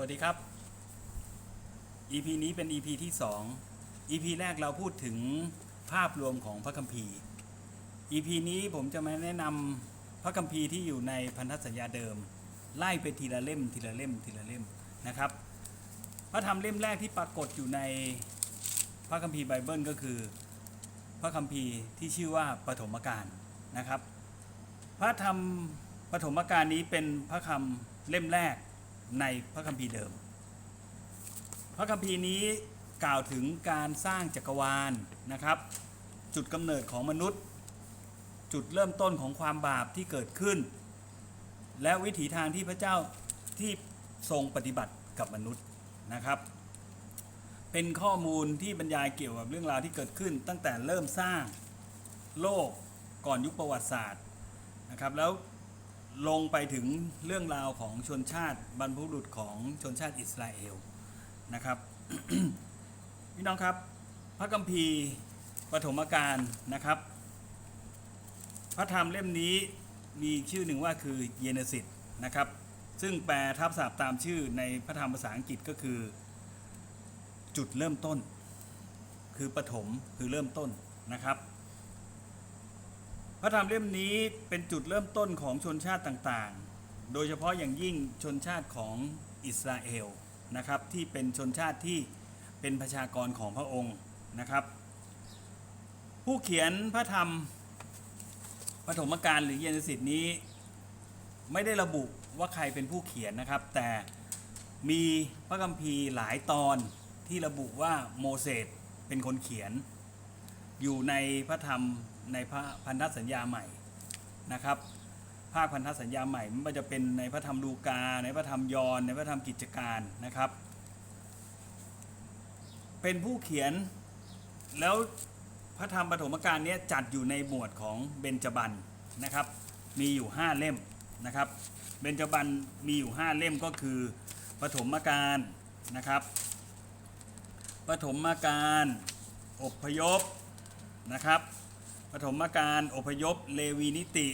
วัสดีครับ EP นี้เป็น EP ที่ 2 EP แรกเราพูดถึงภาพรวมของพระคัมภีร์ EP นี้ผมจะมาแนะนำพระคัมภีร์ที่อยู่ในพันธสัญญาเดิม ไล่ไปทีละเล่มทีละเล่มทีละเล่มนะครับ พระธรรมเล่มแรกที่ปรากฏอยู่ในพระคัมภีร์ไบเบิลก็คือ พระคัมภีร์ที่ชื่อว่าปฐมกาลนะครับ พระธรรมปฐมกาลนี้เป็นพระคำเล่มแรก ในพระคัมภีร์เดิม พระคัมภีร์นี้กล่าวถึงการสร้างจักรวาลนะครับ จุดกำเนิดของมนุษย์ จุดเริ่มต้นของความบาปที่เกิดขึ้น และวิถีทางที่พระเจ้าที่ทรงปฏิบัติกับมนุษย์นะครับ เป็นข้อมูลที่บรรยายเกี่ยวกับเรื่องราวที่เกิดขึ้น ตั้งแต่เริ่มสร้างโลกก่อนยุคประวัติศาสตร์นะครับแล้ว ลงไปถึงเรื่องราวของชนชาติบรรพบุรุษของชนชาติอิสราเอลนะครับ พี่น้องครับ พระคัมภีร์ปฐมกาลนะครับ พระธรรมเล่มนี้มีชื่อหนึ่งว่าคือเยเนซิสนะครับ ซึ่งแปลทับศัพท์ตามชื่อในพระธรรมภาษาอังกฤษก็คือ จุดเริ่มต้น คือปฐมคือเริ่มต้นนะครับ พระธรรมเล่มนี้เป็นจุดเริ่มต้นของชนชาติต่างๆ โดยเฉพาะอย่างยิ่งชนชาติของอิสราเอลนะครับที่เป็นชนชาติที่เป็นประชากรของพระองค์นะครับ ผู้เขียนพระธรรมปฐมกาลหรือเยนซิสนี้ ไม่ได้ระบุว่าใครเป็นผู้เขียนนะครับ แต่มีพระคัมภีร์หลายตอนที่ระบุว่าโมเสสเป็นคนเขียน อยู่ในพระธรรม ในพระพันธสัญญาใหม่นะครับ ภาคพันธสัญญาใหม่ม่ว่าจะเป็นในพระธรรมลูกา ในพระธรรมยอนในพระธรรมกิจการนะครับ เป็นผู้เขียนแล้วพระธรรมปฐมกาลนี้จัดอยู่ในหมวดของเบญจบันนะครับ มีอยู่ 5 เล่มนะครับ เบญจบันมีอยู่ 5 เล่มก็คือปฐมกาลนะครับปฐมกาลอบพยพนะครับ ปฐมกาลอพยพ เลวีนิติ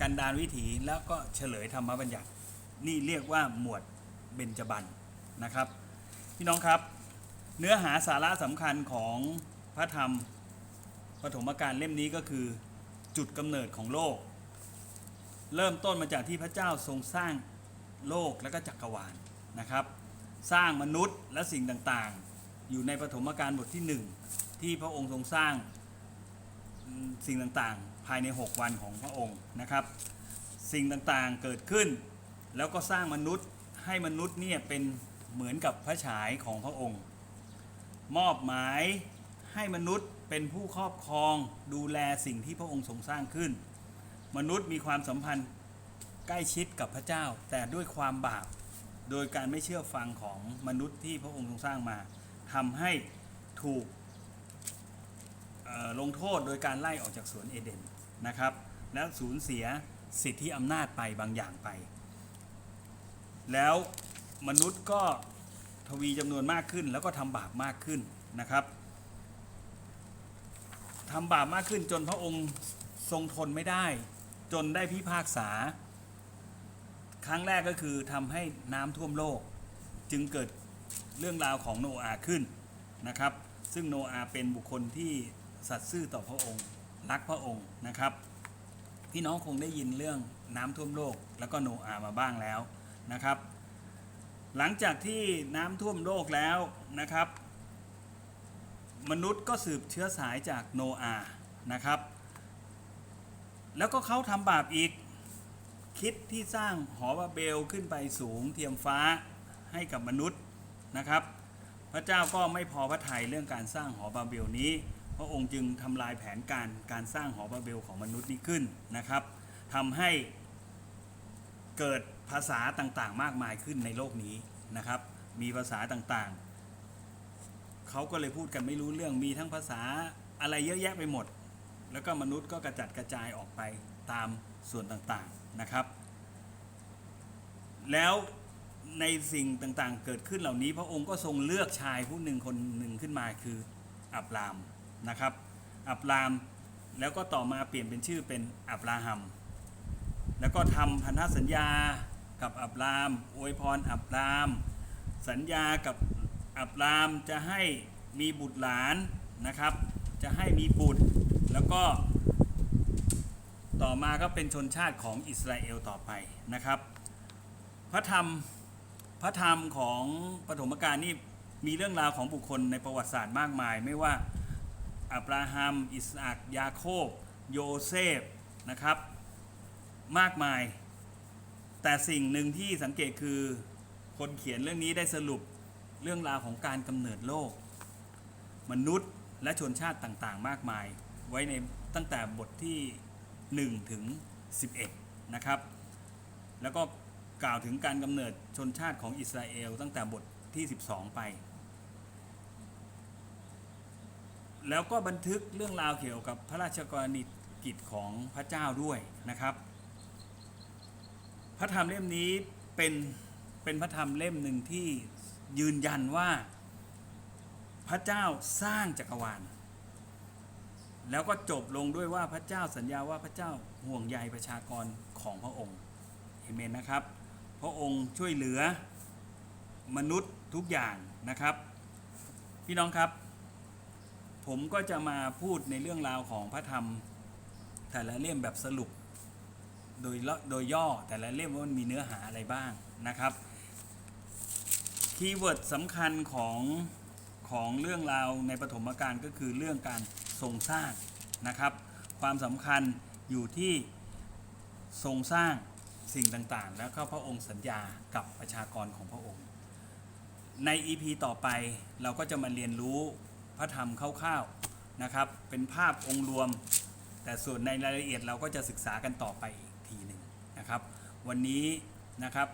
กันดารวิถี แล้วก็เฉลยธรรมบัญญัติ นี่เรียกว่าหมวดเบญจบันนะครับ พี่น้องครับ เนื้อหาสาระสำคัญของพระธรรมปฐมกาลเล่มนี้ก็คือจุดกำเนิดของโลก เริ่มต้นมาจากที่พระเจ้าทรงสร้างโลกและก็จักรวาลนะครับ สร้างมนุษย์และสิ่งต่างๆ อยู่ในปฐมกาลบทที่หนึ่งที่พระองค์ทรงสร้าง สิ่งต่างๆ ภายใน 6 วันของพระองค์นะครับ สิ่งต่างๆเกิดขึ้น แล้วก็สร้างมนุษย์ให้มนุษย์เนี่ยเป็นเหมือนกับพระฉายของพระองค์ มอบหมายให้มนุษย์เป็นผู้ครอบครองดูแลสิ่งที่พระองค์ทรงสร้างขึ้น มนุษย์มีความสัมพันธ์ใกล้ชิดกับพระเจ้า แต่ด้วยความบาปโดยการไม่เชื่อฟังของมนุษย์ที่พระองค์ทรงสร้างมาทำให้ถูก ลงโทษโดยการไล่ออกจากสวนเอเดนนะครับ แล้วสูญเสียสิทธิอำนาจไปบางอย่างไป แล้วมนุษย์ก็ทวีจำนวนมากขึ้น แล้วก็ทำบาปมากขึ้นนะครับทำบาปมากขึ้นจนพระองค์ทรงทนไม่ได้ จนได้พิพากษา ครั้งแรกก็คือทำให้น้ำท่วมโลก จึงเกิดเรื่องราวของโนอาห์ขึ้นนะครับ ซึ่งโนอาห์เป็นบุคคลที่ สัตย์ซื่อต่อพระองค์ รักพระองค์นะครับ พี่น้องคงได้ยินเรื่องน้ำท่วมโลก แล้วก็โนอาห์มาบ้างแล้วนะครับ หลังจากที่น้ำท่วมโลกแล้วนะครับ มนุษย์ก็สืบเชื้อสายจากโนอาห์นะครับ แล้วก็เขาทำบาปอีกคิดที่สร้างหอบาเบลขึ้นไปสูงเทียมฟ้าให้กับมนุษย์นะครับ พระเจ้าก็ไม่พอพระทัยเรื่องการสร้างหอบาเบลนี้ พระองค์จึงทำลายแผนการการสร้างหอบาเบลของมนุษย์นี้ขึ้นนะครับทำให้เกิดภาษาต่างๆ มากมายขึ้นในโลกนี้นะครับ มีภาษาต่างๆ เขาก็เลยพูดกันไม่รู้เรื่องมีทั้งภาษาอะไรเยอะแยะไปหมด แล้วก็มนุษย์ก็กระจัดกระจายออกไปตามส่วนต่างๆนะครับ แล้วในสิ่งต่างๆ เกิดขึ้นเหล่านี้ พระองค์ก็ทรงเลือกชายผู้หนึ่งคนหนึ่งขึ้นมาคืออับราม นะครับ อับราม แล้วก็ต่อมาเปลี่ยนเป็นชื่อเป็นอับราฮัม แล้วก็ทำพันธสัญญากับอับราม อวยพรอับราม สัญญากับอับรามจะให้มีบุตรหลานนะครับ จะให้มีบุตร แล้วก็ ต่อมาก็เป็นชนชาติของอิสราเอลต่อไปนะครับ พระธรรมพระธรรมของปฐมกาลนี่มีเรื่องราวของบุคคลในประวัติศาสตร์มากมาย ไม่ว่า อับราฮัม อิสอักยาโคบ โยเซฟนะครับ มากมาย แต่สิ่งหนึ่งที่สังเกตคือคนเขียนเรื่องนี้ได้สรุปเรื่องราวของการกำเนิดโลก มนุษย์และชนชาติต่างๆ มากมาย ไว้ในตั้งแต่บทที่ 1 ถึง 11 นะครับ แล้วก็กล่าวถึงการกำเนิดชนชาติของอิสราเอลตั้งแต่บทที่ 12 ไป แล้วก็บันทึกเรื่องราวเกี่ยวกับพระราชกรณียกิจของพระเจ้าด้วยนะครับ พระธรรมเล่มนี้เป็นเป็นพระธรรมเล่มหนึ่งที่ยืนยันว่าพระเจ้าสร้างจักรวาล แล้วก็จบลงด้วยว่าพระเจ้าสัญญาว่าพระเจ้าห่วงใยประชากรของพระองค์เอเมนนะครับ พระองค์ช่วยเหลือมนุษย์ทุกอย่างนะครับ พี่น้องครับ ผมก็จะมาพูดในเรื่องราวของพระธรรม แต่ละเล่มแบบสรุป โดยละโดยย่อแต่ละเล่มว่ามันมีเนื้อหาอะไรบ้างนะครับคีย์เวิร์ดสำคัญของของเรื่องราวในปฐมกาลก็คือเรื่องการทรงสร้างนะครับ ความสำคัญอยู่ที่ทรงสร้างสิ่งต่างๆ แล้วก็พระองค์สัญญากับประชากรของพระองค์ ใน EP ต่อไปเราก็จะมาเรียนรู้ พระธรรมคร่าวๆนะครับ เป็นภาพองค์รวม แต่ส่วนในรายละเอียดเราก็จะศึกษากันต่อไปอีกทีหนึ่งนะครับ วันนี้นะครับ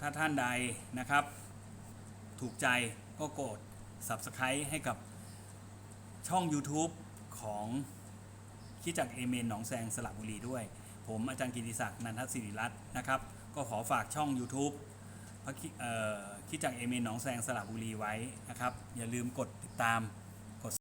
ถ้าท่านใดนะครับ ถูกใจก็กด Subscribe ให้กับช่อง YouTube ของคิดจากเอเมนหนองแซงสระบุรีด้วย ผมอาจารย์กิติศักดิ์นันทศิริรัตน์นะครับ ก็ขอฝากช่อง YouTube พระคิเอ่อคิดจากเอเมนหนองแซงสระบุรีไว้นะครับ อย่าลืมกดติดตาม